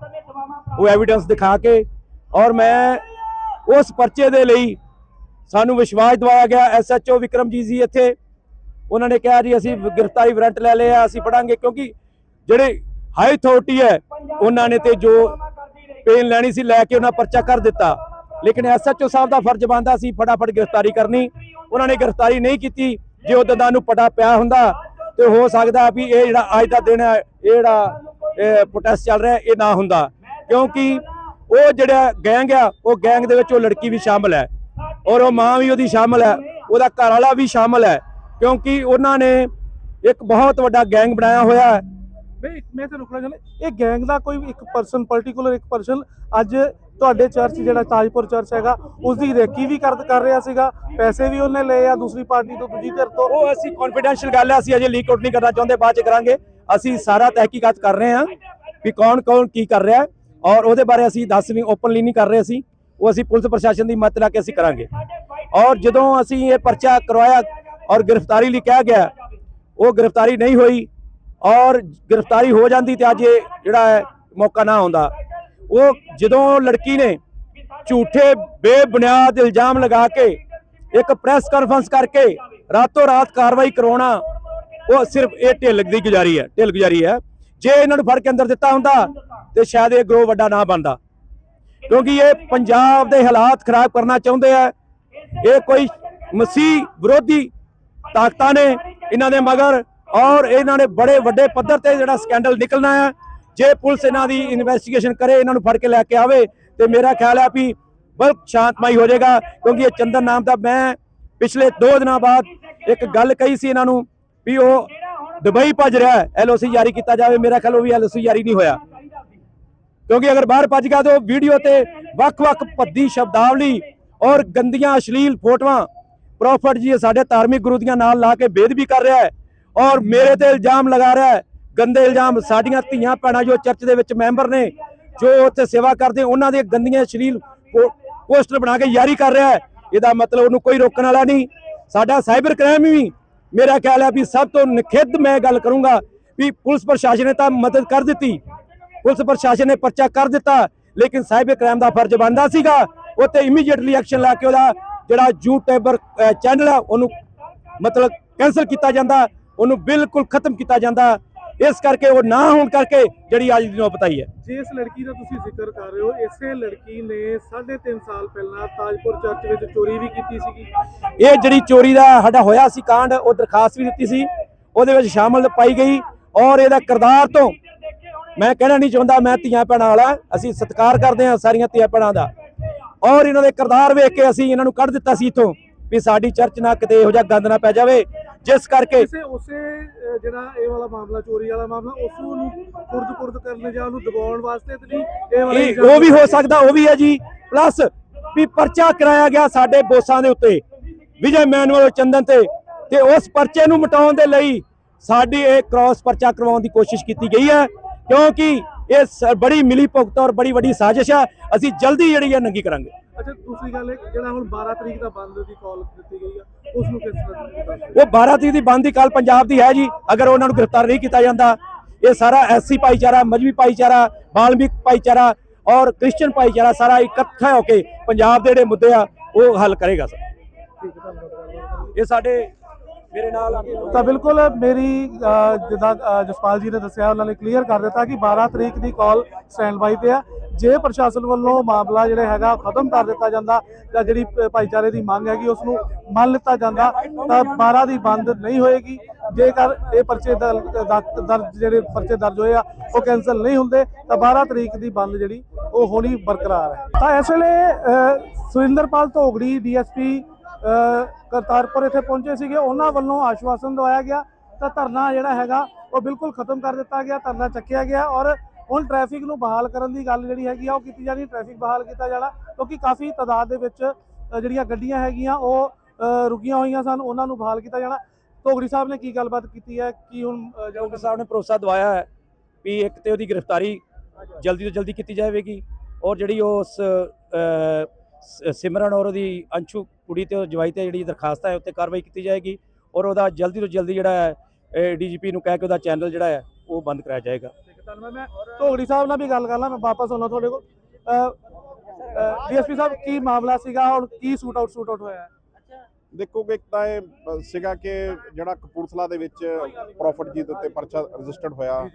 ਉਹ ਐਵੀਡੈਂਸ ਦਿਖਾ ਕੇ ਔਰ ਮੈਂ ਉਸ ਪਰਚੇ ਦੇ ਲਈ ਸਾਨੂੰ ਵਿਸ਼ਵਾਸ ਦਿਵਾਇਆ ਗਿਆ। ਐਸਐਚਓ ਵਿਕਰਮਜੀਤ ਜੀ ਇੱਥੇ, ਉਹਨਾਂ ਨੇ ਕਿਹਾ ਜੀ, ਅਸੀਂ ਗ੍ਰਿਫਤਾਰੀ ਵਾਰੰਟ ਲੈ ਲਿਆ ਅਸੀਂ ਪੜਾਂਗੇ ਕਿਉਂਕਿ ਜਿਹੜੇ ਹਾਈ ਅਥਾਰਟੀ ਹੈ, ਉਹਨਾਂ ਨੇ ਤੇ ਜੋ ਪੇਨ ਲੈਣੀ ਸੀ, ਲੈ ਕੇ ਉਹਨਾਂ ਪਰਚਾ ਕਰ ਦਿੱਤਾ। ਲੇਕਿਨ ਐਸਐਚਓ ਸਾਹਿਬ ਦਾ ਫਰਜ਼ ਬਣਦਾ ਸੀ ਫਟਾਫਟ ਗ੍ਰਿਫਤਾਰੀ ਕਰਨੀ। ਉਹਨਾਂ ਨੇ ਗ੍ਰਿਫਤਾਰੀ ਨਹੀਂ ਕੀਤੀ, ਜੇ ਉਹ ਦੰਦਾਂ ਨੂੰ ਪਟਾ ਪਿਆ ਹੁੰਦਾ ਤੇ ਹੋ ਸਕਦਾ ਵੀ ਇਹ ਜਿਹੜਾ ਅੱਜ ਦਾ ਦਿਨ ਹੈ, ਇਹ ਜਿਹੜਾ ਪ੍ਰੋਟੈਸਟ ਚੱਲ ਰਿਹਾ, ਇਹ ਨਾ ਹੁੰਦਾ। ਕਿਉਂਕਿ ਉਹ ਜਿਹੜਾ ਗੈਂਗ ਆ, ਉਹ ਗੈਂਗ ਦੇ ਵਿੱਚ ਉਹ ਲੜਕੀ ਵੀ ਸ਼ਾਮਲ ਹੈ। ਔਰ ਉਹ ਮਾਂ ਵੀ ਉਹਦੀ ਸ਼ਾਮਲ ਹੈ, ਉਹਦਾ ਘਰ ਵਾਲਾ ਵੀ ਸ਼ਾਮਲ ਹੈ। ਕਿਉਂਕਿ ਉਹਨਾਂ ਨੇ ਇੱਕ ਬਹੁਤ ਵੱਡਾ ਗੈਂਗ ਬਣਾਇਆ ਹੋਇਆ ਹੈ। ਮੈਂ ਮੈਂ ਤੇ ਰੁਕਣਾ ਚਾਹੁੰਦਾ ਇਹ ਗੈਂਗ ਦਾ ਕੋਈ ਇੱਕ ਪਰਸਨ ਪਾਰਟਿਕੂਲਰ ਇੱਕ ਪਰਸਨ ਅੱਜ ਤੁਹਾਡੇ ਚਰਚ ਜਿਹੜਾ ਤਾਜਪੁਰ ਚਰਚ ਹੈਗਾ ਉਸ ਦੀ ਰੇਕੀ ਵੀ ਕਰ ਕਰ ਰਿਹਾ ਸੀਗਾ, ਪੈਸੇ ਵੀ ਉਹਨੇ ਲਏ ਆ ਦੂਸਰੀ ਪਾਰਟੀ ਤੋਂ, ਦੂਜੀ ਧਿਰ ਤੋਂ। ਉਹ ਅਸੀਂ ਕੌਨਫੀਡੈਂਸ਼ੀਅਲ ਗੱਲ ਹੈ ਅਸੀਂ ਅਜੇ ਲੀਕ ਆਊਟ ਨਹੀਂ ਕਰਨਾ ਚਾਹੁੰਦੇ, ਬਾਅਦ ਚ ਕਰਾਂਗੇ। ਅਸੀਂ ਸਾਰਾ ਤਹਿਕੀਕਾਤ ਕਰ ਰਹੇ ਹਾਂ ਵੀ ਕੌਣ ਕੌਣ ਕੀ ਕਰ ਰਿਹਾ ਹੈ। ਔਰ ਉਹਦੇ ਬਾਰੇ ਅਸੀਂ ਦੱਸ ਨਹੀਂ ਓਪਨਲੀ ਨਹੀਂ ਕਰ ਰਹੇ ਅਸੀਂ। ਉਹ ਅਸੀਂ ਪੁਲਿਸ ਪ੍ਰਸ਼ਾਸਨ ਦੀ ਮਦਦ ਲੈ ਕੇ ਅਸੀਂ ਕਰਾਂਗੇ। ਔਰ ਜਦੋਂ ਅਸੀਂ ਇਹ ਪਰਚਾ ਕਰਵਾਇਆ ਔਰ ਗ੍ਰਿਫਤਾਰੀ ਲਈ ਕਿਹਾ ਗਿਆ, ਉਹ ਗ੍ਰਿਫਤਾਰੀ ਨਹੀਂ ਹੋਈ। ਔਰ ਗ੍ਰਿਫਤਾਰੀ ਹੋ ਜਾਂਦੀ ਤੇ ਅੱਜ ਇਹ ਜਿਹੜਾ ਹੈ ਮੌਕਾ ਨਾ ਆਉਂਦਾ। ਉਹ ਜਦੋਂ ਲੜਕੀ ਨੇ ਝੂਠੇ ਬੇਬੁਨਿਆਦ ਇਲਜ਼ਾਮ ਲਗਾ ਕੇ ਇੱਕ ਪ੍ਰੈਸ ਕਾਨਫਰੰਸ ਕਰਕੇ ਰਾਤੋਂ ਰਾਤ ਕਾਰਵਾਈ ਕਰਾਉਣਾ, ਉਹ ਸਿਰਫ ਇਹ ਢਿੱਲ ਦੀ ਗੁਜ਼ਾਰੀ ਹੈ, ਢਿੱਲ ਗੁਜ਼ਾਰੀ ਹੈ। ਜੇ ਇਹਨਾਂ ਨੂੰ ਫੜ ਕੇ ਅੰਦਰ ਦਿੱਤਾ ਹੁੰਦਾ ਤੇ ਸ਼ਾਇਦ ਇਹ ਗਰੋ ਵੱਡਾ ਨਾ ਬਣਦਾ। ਕਿਉਂਕਿ ਇਹ ਪੰਜਾਬ ਦੇ ਹਾਲਾਤ ਖਰਾਬ ਕਰਨਾ ਚਾਹੁੰਦੇ ਆ। ਇਹ ਕੋਈ ਮਸੀਹ ਵਿਰੋਧੀ ਤਾਕਤਾਂ ਨੇ ਇਹਨਾਂ ਦੇ ਮਗਰ ਔਰ ਇਹਨਾਂ ਨੇ ਬੜੇ ਵੱਡੇ ਪੱਧਰ ਤੇ ਜਿਹੜਾ ਸਕੈਂਡਲ ਨਿਕਲਣਾ ਹੈ ਜੇ ਪੁਲਿਸ ਇਹਨਾਂ ਦੀ ਇਨਵੈਸਟੀਗੇਸ਼ਨ ਕਰੇ, ਇਹਨਾਂ ਨੂੰ ਫੜ ਕੇ ਲੈ ਕੇ ਆਵੇ, ਤੇ ਮੇਰਾ ਖਿਆਲ ਹੈ ਵੀ ਬਹੁਤ ਸ਼ਾਂਤਮਈ ਹੋ ਜਾਏਗਾ, ਕਿਉਂਕਿ ਇਹ ਚੰਦਨ ਨਾਮ ਦਾ ਮੈਂ ਪਿਛਲੇ 2 ਦਿਨਾਂ ਬਾਅਦ ਇੱਕ ਗੱਲ ਕਹੀ ਸੀ ਇਹਨਾਂ ਨੂੰ ਵੀ ਉਹ ਦੁਬਈ ਭੱਜ ਰਿਹਾ ਹੈ ਐਲਓਸੀ ਜਾਰੀ ਕੀਤਾ ਜਾਵੇ, ਮੇਰਾ ਖਿਆਲ ਉਹ ਵੀ ਐਲਓਸੀ ਜਾਰੀ ਨਹੀਂ ਹੋਇਆ। ਕਿਉਂਕਿ ਅਗਰ ਬਾਹਰ ਭੱਜ ਗਿਆ ਤਾਂ ਉਹ ਵੀਡੀਓ ਤੇ ਵੱਖ-ਵੱਖ ਭੱਦੀ ਸ਼ਬਦਾਵਲੀ ਔਰ ਗੰਦੀਆਂ ਅਸ਼ਲੀਲ ਫੋਟੋਆਂ ਪ੍ਰੋਫਟ ਜੀ ਸਾਡੇ ਧਾਰਮਿਕ ਗੁਰੂ ਦੀਆਂ ਨਾਲ ਲਾ ਕੇ ਬੇਦ ਵੀ ਕਰ ਰਿਹਾ ਹੈ ਔਰ ਮੇਰੇ ਤੇ ਇਲਜ਼ਾਮ ਲਗਾ ਰਿਹਾ ਹੈ ਗੰਦੇ ਇਲਜ਼ਾਮ ਸਾਡੀਆਂ ਧੀਆਂ ਭੈਣਾਂ ਜੋ ਚਰਚ ਦੇ ਵਿੱਚ ਮੈਂਬਰ ਨੇ, ਜੋ ਉੱਥੇ ਸੇਵਾ ਕਰਦੇ, ਉਹਨਾਂ ਦੇ ਗੰਦੀਆਂ ਅਸ਼ਲੀਲ ਪੋ- ਪੋਸਟਰ ਬਣਾ ਕੇ ਯਾਰੀ ਕਰ ਰਿਹਾ ਹੈ। ਇਹਦਾ ਮਤਲਬ ਉਹਨੂੰ ਕੋਈ ਰੋਕਣ ਵਾਲਾ ਨਹੀਂ। ਸਾਡਾ ਸਾਈਬਰ ਕ੍ਰਾਈਮ ਵੀ ਮੇਰਾ ਖਿਆਲ ਹੈ ਵੀ ਸਭ ਤੋਂ ਨਖਿੱਧ ਮੈਂ ਗੱਲ ਕਰੂੰਗਾ ਵੀ ਪੁਲਿਸ ਪ੍ਰਸ਼ਾਸਨ ਨੇ ਤਾਂ ਮਦਦ ਕਰ ਦਿੱਤੀ। ਪੁਲਿਸ ਪ੍ਰਸ਼ਾਸਨ ਨੇ ਪਰਚਾ ਕਰ ਦਿੱਤਾ, ਲੇਕਿਨ ਸਾਈਬਰ ਕ੍ਰਾਈਮ ਦਾ ਫਰਜ਼ ਬਣਦਾ ਸੀਗਾ। ਉੱਤੇ ਇਮੀਡੀਏਟਲੀ ਐਕਸ਼ਨ ਲੈ ਕੇ ਉਹਦਾ ਜਿਹੜਾ ਯੂਟਿਊਬਰ ਚੈਨਲ ਆ ਉਹਨੂੰ ਮਤਲਬ ਕੈਨਸਲ ਕੀਤਾ ਜਾਂਦਾ, ਉਹਨੂੰ ਬਿਲਕੁਲ ਖਤਮ ਕੀਤਾ ਜਾਂਦਾ। ਇਸ ਕਰਕੇ ਉਹ ਨਾ ਹੋਣ ਕਰਕੇ ਜਿਹੜੀ ਅੱਜ ਦੀ ਨੌਬਤ ਆਈ ਹੈ। ਜਿਸ ਲੜਕੀ ਦਾ ਤੁਸੀਂ ਜ਼ਿਕਰ ਕਰ ਰਹੇ ਹੋ ਇਸੇ ਲੜਕੀ ਨੇ 3.5 ਸਾਲ ਪਹਿਲਾਂ ਤਾਜਪੁਰ ਚਰਚ ਵਿੱਚ ਚੋਰੀ ਵੀ ਕੀਤੀ ਸੀਗੀ। ਇਹ ਜਿਹੜੀ ਚੋਰੀ ਦਾ ਸਾਡਾ ਹੋਇਆ ਸੀ ਕਾਂਡ ਉਹ ਦਰਖਾਸਤ ਵੀ ਦਿੱਤੀ ਸੀ। ਉਹਦੇ ਵਿੱਚ ਸ਼ਾਮਲ ਪਾਈ ਗਈ ਔਰ ਇਹਦਾ ਕਿਰਦਾਰ ਤੋਂ ਮੈਂ ਕਹਿਣਾ ਨਹੀਂ ਚਾਹੁੰਦਾ ਮੈਂ ਧੀਆਂ ਭੈਣਾਂ ਵਾਲਾ ਅਸੀਂ ਸਤਿਕਾਰ ਕਰਦੇ ਹਾਂ ਸਾਰੀਆਂ ਧੀਆਂ ਭੈਣਾਂ ਦਾ। ਔਰ ਇਹਨਾਂ ਦੇ ਕਿਰਦਾਰ ਵੇਖ ਕੇ ਅਸੀਂ ਇਹਨਾਂ ਨੂੰ ਕੱਢ ਦਿੱਤਾ ਸੀ ਇਥੋਂ ਵੀ ਸਾਡੀ ਚਰਚ ਨਾ ਕਿਤੇ ਇਹੋ ਜਿਹਾ ਗੰਦ ਨਾ ਪੈ ਜਾਵੇ। ਜਿਸ ਕਰਕੇ ਕਿਸੇ ਉਸੇ ਜਿਹੜਾ ਇਹ ਵਾਲਾ ਮਾਮਲਾ ਚੋਰੀ ਵਾਲਾ ਮਾਮਲਾ ਉਸ ਨੂੰ ਕੁਰਦ-ਕੁਰਦ ਕਰਨ ਜਾਂ ਉਹਨੂੰ ਦਬਾਉਣ ਵਾਸਤੇ ਤੇ ਨਹੀਂ ਇਹ ਵਾਲਾ ਉਹ ਵੀ ਹੋ ਸਕਦਾ ਉਹ ਵੀ ਹੈ ਜੀ। ਪਲੱਸ ਵੀ ਪਰਚਾ ਕਰਾਇਆ ਗਿਆ ਸਾਡੇ ਬੋਸਾਂ ਦੇ ਉੱਤੇ ਵਿਜੇ ਮੈਨੂਅਲ ਚੰਦਨ ਤੇ ਤੇ ਉਸ ਪਰਚੇ ਨੂੰ ਮਿਟਾਉਣ ਦੇ ਲਈ ਸਾਡੀ ਇਹ ਕ੍ਰਾਸ ਪਰਚਾ ਕਰਵਾਉਣ ਦੀ ਕੋਸ਼ਿਸ਼ ਕੀਤੀ ਗਈ ਹੈ ਕਿਉਂਕਿ ਇਹ ਬੜੀ ਮਿਲੀ ਭੁਗਤ ਔਰ ਬੜੀ ਵੱਡੀ ਸਾਜ਼ਿਸ਼ ਹੈ। ਅਸੀਂ ਜਲਦੀ ਜਿਹੜੀ ਹੈ ਨੰਗੀ ਕਰਾਂਗੇ। ਅੱਛਾ ਦੂਸਰੀ ਗੱਲ ਇਹ ਜਿਹੜਾ ਹੁਣ 12 ਤਰੀਕ ਦਾ ਬੰਦ ਦੀ ਕਾਲ ਦਿੱਤੀ ਗਈ ਆ ਉਸ ਨੂੰ ਕਿਸ ਤਰ੍ਹਾਂ ਉਹ 12 ਤਰੀਕ ਦੀ ਬੰਦ ਦੀ ਕੱਲ ਪੰਜਾਬ ਦੀ ਹੈ ਜੀ। ਅਗਰ ਉਹਨਾਂ ਨੂੰ ਗ੍ਰਿਫਤਾਰ ਨਹੀਂ ਕੀਤਾ ਜਾਂਦਾ, ਇਹ ਸਾਰਾ ਐਸਸੀ ਭਾਈਚਾਰਾ, ਮਜਬੀ ਭਾਈਚਾਰਾ ਬਾਲਮਿਕ ਭਾਈਚਾਰਾ ਔਰ ਕ੍ਰਿਸਚੀਅਨ ਭਾਈਚਾਰਾ ਸਾਰਾ ਇਕੱਠਾ ਹੋ ਕੇ ਪੰਜਾਬ ਦੇ ਜਿਹੜੇ ਮੁੱਦੇ ਆ, ਉਹ ਹੱਲ ਕਰੇਗਾ ਸਰ। ਇਹ ਸਾਡੇ ਮੇਰੇ ਨਾਲ ਤਾਂ ਬਿਲਕੁਲ ਮੇਰੀ ਜਿੱਦਾਂ ਜਸਪਾਲ ਜੀ ਨੇ ਦੱਸਿਆ ਉਹਨਾਂ ਨੇ ਕਲੀਅਰ ਕਰ ਦਿੱਤਾ ਕਿ 12 ਤਰੀਕ ਦੀ ਕਾਲ ਸਟੈਂਡ ਬਾਈ ਤੇ ਆ। ਜੇ ਪ੍ਰਸ਼ਾਸਨ ਵੱਲੋਂ ਮਾਮਲਾ ਜਿਹੜਾ ਹੈਗਾ ਖਤਮ ਕਰ ਦਿੱਤਾ ਜਾਂਦਾ ਜਾਂ ਜਿਹੜੀ ਭਾਈਚਾਰੇ ਦੀ ਮੰਗ ਹੈਗੀ ਉਸ ਨੂੰ ਮੰਨ ਲਿੱਤਾ ਜਾਂਦਾ ਤਾਂ 12 ਦੀ ਬੰਦ ਨਹੀਂ ਹੋਏਗੀ। ਜੇਕਰ ਇਹ ਪਰਚੇ ਦਲ- ਦਰਜ ਜਿਹੜੇ ਪਰਚੇ ਦਰਜ ਹੋਏ ਆ ਉਹ ਕੈਨਸਲ ਨਹੀਂ ਹੁੰਦੇ ਤਾਂ 12 ਤਰੀਕ ਦੀ ਬੰਦ ਜਿਹੜੀ ਉਹ ਹੋਣੀ ਬਰਕਰਾਰ ਹੈ। ਤਾਂ ਇਸ ਵੇਲੇ ਸੁਰਿੰਦਰਪਾਲ ਧੋਗੜੀ ਡੀਐਸਪੀ ਅ, ਕਰਤਾਰਪੁਰ ਇੱਥੇ ਪਹੁੰਚੇ ਸੀਗੇ। ਉਹਨਾਂ ਵੱਲੋਂ ਆਸ਼ਵਾਸਨ ਦਵਾਇਆ ਗਿਆ ਤਾਂ ਧਰਨਾ ਜਿਹੜਾ ਹੈਗਾ ਉਹ ਬਿਲਕੁਲ ਖਤਮ ਕਰ ਦਿੱਤਾ ਗਿਆ ਧਰਨਾ ਚੱਕਿਆ ਗਿਆ ਔਰ ਹੁਣ ਟ੍ਰੈਫਿਕ ਨੂੰ ਬਹਾਲ ਕਰਨ ਦੀ ਗੱਲ ਜਿਹੜੀ ਹੈਗੀ ਆ ਉਹ ਕੀਤੀ ਜਾਣੀ ਟ੍ਰੈਫਿਕ ਬਹਾਲ ਕੀਤਾ ਜਾਣਾ ਕਿਉਂਕਿ ਕਾਫੀ ਤਾਦਾਦ ਦੇ ਵਿੱਚ ਜਿਹੜੀਆਂ ਗੱਡੀਆਂ ਹੈਗੀਆਂ ਉਹ ਰੁਕੀਆਂ ਹੋਈਆਂ ਸਨ। ਉਹਨਾਂ ਨੂੰ ਬਹਾਲ ਕੀਤਾ ਜਾਣਾ। ਧੋਗੜੀ ਸਾਹਿਬ ਨੇ ਕੀ ਗੱਲਬਾਤ ਕੀਤੀ ਹੈ? ਕੀ ਹੁਣ ਡਾਕਟਰ ਸਾਹਿਬ ਨੇ ਭਰੋਸਾ ਦਵਾਇਆ ਹੈ ਵੀ ਇੱਕ ਤੇ ਉਹਦੀ ਗ੍ਰਿਫਤਾਰੀ ਜਲਦੀ ਤੋਂ ਜਲਦੀ ਕੀਤੀ ਜਾਵੇਗੀ ਔਰ ਜਿਹੜੀ ਉਸ ਸਿਮਰਨ ਔਰ ਉਹਦੀ ਅੰਸ਼ੂ ਕੁੜੀ ਤੇ ਉਹ ਜਵਾਈ ਤੇ ਜਿਹੜੀ ਦਰਖਾਸਤ ਹੈ ਉੱਤੇ ਕਾਰਵਾਈ ਕੀਤੀ ਜਾਏਗੀ ਔਰ ਉਹਦਾ ਜਲਦੀ ਤੋਂ ਜਲਦੀ ਜਿਹੜਾ ਹੈ ਡੀਜੀਪੀ ਨੂੰ ਕਹਿ ਕੇ ਉਹਦਾ ਚੈਨਲ ਜਿਹੜਾ ਹੈ ਉਹ ਬੰਦ ਕਰਾਇਆ ਜਾਏਗਾ। ਧੰਨਵਾਦ ਮੈਂ ਧੋਗੜੀ ਸਾਹਿਬ ਨਾਲ ਵੀ ਗੱਲ ਕਰ ਲਾਂ ਮੈਂ ਵਾਪਸ ਆਉਣਾ ਤੁਹਾਡੇ ਕੋਲ। ਡੀਐਸਪੀ ਸਾਹਿਬ ਕੀ ਮਾਮਲਾ ਸੀਗਾ ਔਰ ਕੀ ਸੂਟ ਆਊਟ ਸੂਟ ਆਊਟ ਹੋਇਆ? ਹੈ ਦੇਖੋ ਕਿ ਇੱਕ ਤਾਂ ਇਹ ਸੀਗਾ ਕਿ ਜਿਹੜਾ ਕਪੂਰਥਲਾ ਦੇ ਵਿੱਚ ਪ੍ਰੋਫਿਟ ਜੀ ਦੇ ਉੱਤੇ ਪਰਚਾ ਰਜਿਸਟਰਡ ਹੋਇਆ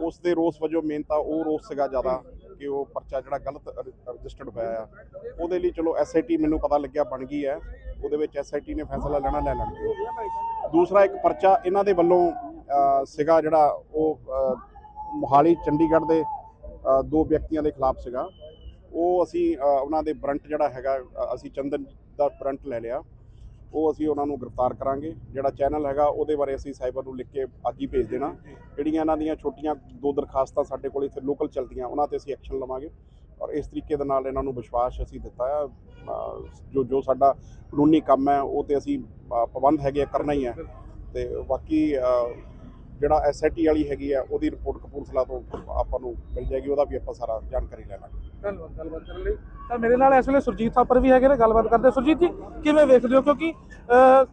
ਉਸ ਦੇ ਰੋਸ ਵਜੋਂ ਮੇਨ ਤਾਂ ਉਹ ਰੋਸ ਸੀਗਾ ਜ਼ਿਆਦਾ। ਕਿ ਉਹ ਪਰਚਾ ਜਿਹੜਾ ਗਲਤ ਰਜਿਸਟਰਡ ਹੋਇਆ ਆ ਉਹਦੇ ਲਈ ਚਲੋ ਐਸਆਈਟੀ ਮੈਨੂੰ ਪਤਾ ਲੱਗਿਆ ਬਣ ਗਈ ਹੈ ਉਹਦੇ ਵਿੱਚ ਐਸਆਈਟੀ ਨੇ ਫੈਸਲਾ ਲੈਣਾ ਲੈ ਲੈਣਗੇ ਉਹ। ਦੂਸਰਾ ਇੱਕ ਪਰਚਾ ਇਹਨਾਂ ਦੇ ਵੱਲੋਂ ਅ, ਸੀਗਾ ਜਿਹੜਾ ਉਹ ਅ, ਮੋਹਾਲੀ ਚੰਡੀਗੜ੍ਹ ਦੇ ਦੋ ਵਿਅਕਤੀਆਂ ਦੇ ਖਿਲਾਫ ਸੀਗਾ ਉਹ ਅਸੀਂ ਉਹਨਾਂ ਦੇ ਬਰੰਟ ਜਿਹੜਾ ਹੈਗਾ ਅਸੀਂ ਚੰਦਨ ਦਾ ਬਰੰਟ ਲੈ ਲਿਆ ਉਹ ਅਸੀਂ ਉਹਨਾਂ ਨੂੰ ਗ੍ਰਿਫਤਾਰ ਕਰਾਂਗੇ। ਜਿਹੜਾ ਚੈਨਲ ਹੈਗਾ ਉਹਦੇ ਬਾਰੇ ਅਸੀਂ ਸਾਈਬਰ ਨੂੰ ਲਿਖ ਕੇ ਅੱਜ ਹੀ ਭੇਜ ਦੇਣਾ। ਜਿਹੜੀਆਂ ਇਹਨਾਂ ਦੀਆਂ ਛੋਟੀਆਂ ਦੋ ਦਰਖਾਸਤਾਂ ਸਾਡੇ ਕੋਲ ਇੱਥੇ ਲੋਕਲ ਚਲਦੀਆਂ ਉਹਨਾਂ ਤੇ ਅਸੀਂ ਐਕਸ਼ਨ ਲਵਾਂਗੇ। ਔਰ ਇਸ ਤਰੀਕੇ ਦੇ ਨਾਲ ਇਹਨਾਂ ਨੂੰ ਵਿਸ਼ਵਾਸ ਅਸੀਂ ਦਿੱਤਾ ਆ। ਜੋ ਜੋ ਸਾਡਾ ਕਾਨੂੰਨੀ ਕੰਮ ਹੈ ਉਹ ਤੇ ਅਸੀਂ ਪਾਬੰਦ ਹੈਗੇ ਆ, ਕਰਨਾ ਹੀ ਹੈ। ਤੇ ਬਾਕੀ ਅ, ਜਿਹੜਾ ਐਸਆਈਟੀ ਵਾਲੀ ਹੈਗੀ ਆ ਉਹਦੀ ਰਿਪੋਰਟ ਕਪੂਰਥਲਾ ਤੋਂ ਆਪਾਂ ਨੂੰ ਮਿਲ ਜਾਏਗੀ ਉਹਦਾ ਵੀ ਆਪਾਂ ਸਾਰਾ ਜਾਣਕਾਰੀ ਲੈ ਲਾਂਗੇ। ਧੰਨਵਾਦ ਗੱਲਬਾਤ ਕਰਨ ਲਈ। ਤਾਂ ਮੇਰੇ ਨਾਲ ਇਸ ਵੇਲੇ ਸੁਰਜੀਤ ਥਾਪਰ ਵੀ ਹੈਗੇ ਨੇ, ਗੱਲਬਾਤ ਕਰਦੇ ਸੁਰਜੀਤ ਜੀ, ਕਿਵੇਂ ਵੇਖਦੇ ਹੋ? ਕਿਉਂਕਿ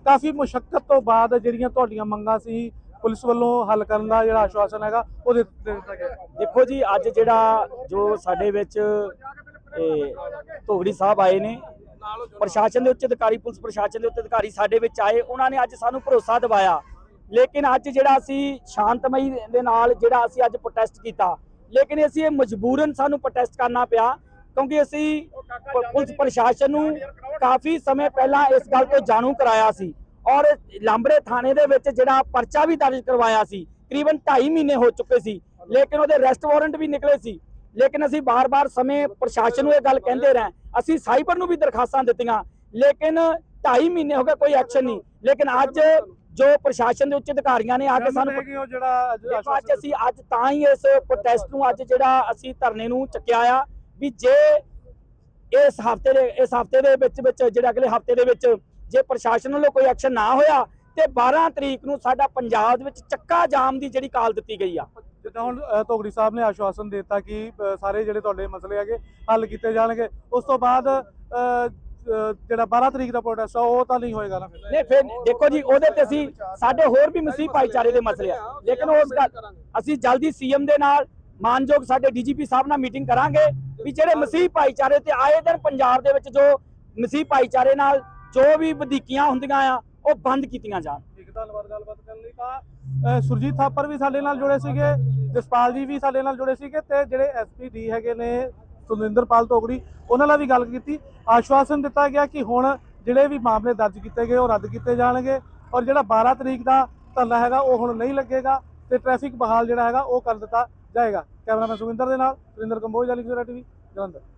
ਕਾਫੀ ਮੁਸ਼ਕਲ ਤੋਂ ਬਾਅਦ ਜਿਹੜੀਆਂ ਤੁਹਾਡੀਆਂ ਮੰਗਾਂ ਸੀ, ਪੁਲਿਸ ਵੱਲੋਂ ਹੱਲ ਕਰਨ ਦਾ ਜਿਹੜਾ ਆਸ਼ਵਾਸਨ ਹੈਗਾ, ਉਹ ਦਿੱਤਾ ਗਿਆ। ਦੇਖੋ ਜੀ, ਅੱਜ ਜਿਹੜਾ ਜੋ ਸਾਡੇ ਵਿੱਚ ਧੋਗੜੀ ਸਾਹਿਬ ਆਏ ਨੇ, ਪ੍ਰਸ਼ਾਸਨ ਦੇ ਉੱਚ ਅਧਿਕਾਰੀ, ਪੁਲਿਸ ਪ੍ਰਸ਼ਾਸਨ ਦੇ ਉੱਚ ਅਧਿਕਾਰੀ ਸਾਡੇ ਵਿੱਚ ਆਏ, ਉਹਨਾਂ ਨੇ ਅੱਜ ਸਾਨੂੰ ਭਰੋਸਾ ਦਿਵਾਇਆ। ਲੇਕਿਨ ਅੱਜ ਜਿਹੜਾ ਅਸੀਂ ਸ਼ਾਂਤਮਈ ਦੇ ਨਾਲ ਜਿਹੜਾ ਅਸੀਂ ਅੱਜ ਪ੍ਰੋਟੈਸਟ ਕੀਤਾ, ਲੇਕਿਨ ਅਸੀਂ ਇਹ ਮਜਬੂਰਨ ਸਾਨੂੰ ਪ੍ਰੋਟੈਸਟ ਕਰਨਾ ਪਿਆ ਕਿਉਂਕਿ ਅਸੀਂ ਪੁਲਿਸ ਪ੍ਰਸ਼ਾਸਨ ਨੂੰ ਕਾਫੀ ਸਮੇਂ ਪਹਿਲਾਂ ਇਸ ਗੱਲ ਤੋਂ ਜਾਣੂ ਕਰਾਇਆ ਸੀ ਔਰ ਲਾਂਬੜੇ ਥਾਣੇ ਦੇ ਵਿੱਚ ਜਿਹੜਾ ਪਰਚਾ ਵੀ ਦਰਜ ਕਰਵਾਇਆ ਸੀ ਤਕਰੀਬਨ 2.5 ਮਹੀਨੇ ਹੋ ਚੁੱਕੇ ਸੀ ਲੇਕਿਨ ਉਹਦੇ ਅਰੈਸਟ ਵਾਰੰਟ ਵੀ ਨਿਕਲੇ ਸੀ। ਲੇਕਿਨ ਅਸੀਂ ਬਾਰ-ਬਾਰ ਸਮੇਂ ਪ੍ਰਸ਼ਾਸਨ ਨੂੰ ਇਹ ਗੱਲ ਕਹਿੰਦੇ ਰਹੇ ਅਸੀਂ ਸਾਈਬਰ ਨੂੰ ਵੀ ਦਰਖਾਸਤਾਂ ਦਿੱਤੀਆਂ ਲੇਕਿਨ 2.5 ਮਹੀਨੇ ਹੋ ਗਏ ਕੋਈ ਐਕਸ਼ਨ ਨਹੀਂ। ਲੇਕਿਨ ਅੱਜ ਜੋ ਪ੍ਰਸ਼ਾਸਨ ਦੇ ਉੱਚ ਅਧਿਕਾਰੀਆਂ ਨੇ ਆ ਕੇ ਸਾਨੂੰ ਜਿਹੜਾ ਅੱਜ ਅਸੀਂ ਅੱਜ ਤਾਂ ਹੀ ਇਸ ਪ੍ਰੋਟੈਸਟ ਨੂੰ ਅੱਜ ਜਿਹੜਾ ਅਸੀਂ ਧਰਨੇ ਨੂੰ ਚੱਕਿਆ ਆ ਵੀ ਜੇ ਇਸ ਹਫ਼ਤੇ ਦੇ ਇਸ ਹਫ਼ਤੇ ਦੇ ਵਿੱਚ ਵਿੱਚ ਜਿਹੜਾ ਅਗਲੇ ਹਫ਼ਤੇ ਦੇ ਵਿੱਚ ਜੇ ਪ੍ਰਸ਼ਾਸਨ ਵੱਲੋਂ ਕੋਈ ਐਕਸ਼ਨ ਨਾ ਹੋਇਆ ਤੇ 12 ਤਰੀਕ ਨੂੰ ਸਾਡਾ ਪੰਜਾਬ ਦੇ ਵਿੱਚ ਚੱਕਾ ਜਾਮ ਦੀ ਜਿਹੜੀ ਕਾਲ ਦਿੱਤੀ ਗਈ ਆ। ਜਿੱਦਾਂ ਹੁਣ ਅ, ਧੋਗੜੀ ਸਾਹਿਬ ਨੇ ਆਸ਼ਵਾਸਨ ਦਿੱਤਾ ਕਿ ਸਾਰੇ ਜਿਹੜੇ ਤੁਹਾਡੇ ਮਸਲੇ ਹੈਗੇ ਹੱਲ ਕੀਤੇ ਜਾਣਗੇ। ਉਸ ਤੋਂ ਬਾਅਦ ਜਿਹੜਾ 12 ਤਰੀਕ ਦਾ ਪ੍ਰੋਟੈਸਟ ਆ ਉਹ ਤਾਂ ਨਹੀਂ ਹੋਏਗਾ ਨਾ ਫਿਰ। ਨੇ ਫਿਰ ਦੇਖੋ ਜੀ ਉਹਦੇ ਤੇ ਅਸੀਂ ਸਾਡੇ ਹੋਰ ਵੀ ਮਸੀਹ ਭਾਈਚਾਰੇ ਦੇ ਮਸਲੇ ਆ। ਲੇਕਿਨ ਉਸ ਗੱਲ ਅਸੀਂ ਜਲਦੀ ਸੀਐਮ ਦੇ ਨਾਲ ਮਾਨਯੋਗ ਸਾਡੇ ਡੀਜੀਪੀ ਸਾਹਿਬ ਨਾਲ ਮੀਟਿੰਗ ਕਰਾਂਗੇ ਵੀ ਜਿਹੜੇ ਮਸੀਹ ਭਾਈਚਾਰੇ ਤੇ ਆਏ ਦਿਨ ਪੰਜਾਬ ਦੇ ਵਿੱਚ ਜੋ ਮਸੀਹ ਭਾਈਚਾਰੇ ਨਾਲ ਜੋ ਵੀ ਵਧੀਕੀਆਂ ਹੁੰਦੀਆਂ ਆ, ਉਹ ਬੰਦ ਕੀਤੀਆਂ ਜਾਣ। ਧੰਨਵਾਦ, ਗੱਲਬਾਤ ਕਰਨ ਲਈ। ਤਾਂ ਸੁਰਜੀਤ ਥਾਪਰ ਵੀ ਸਾਡੇ ਨਾਲ ਜੁੜੇ ਸੀਗੇ, ਜਸਪਾਲ ਜੀ ਵੀ ਸਾਡੇ ਨਾਲ ਜੁੜੇ ਸੀਗੇ ਤੇ ਜਿਹੜੇ ਐਸਪੀਡੀ ਹੈਗੇ ਨੇ ਸੁਰਿੰਦਰਪਾਲ ਤੋਗੜੀ ਉਹਨਾਂ ਨਾਲ ਵੀ ਗੱਲ ਕੀਤੀ। ਆਸ਼ਵਾਸਨ ਦਿੱਤਾ ਗਿਆ ਕਿ ਹੁਣ ਜਿਹੜੇ ਵੀ ਮਾਮਲੇ ਦਰਜ ਕੀਤੇ ਗਏ, ਉਹ ਰੱਦ ਕੀਤੇ ਜਾਣਗੇ ਔਰ ਜਿਹੜਾ 12 ਤਰੀਕ ਦਾ ਧਰਨਾ ਹੈਗਾ, ਉਹ ਹੁਣ ਨਹੀਂ ਲੱਗੇਗਾ ਤੇ ਟ੍ਰੈਫਿਕ ਬਹਾਲ ਜਿਹੜਾ ਹੈਗਾ, ਉਹ ਕਰ ਦਿੱਤਾ ਜਾਏਗਾ। ਕੈਮਰਾਮੈਨ ਸੁਵਿੰਦਰ ਦੇ ਨਾਲ ਸੁਰਿੰਦਰ ਕੰਬੋਜ ਵਾਲੀ ਟੀਵੀ ਜਲੰਧਰ।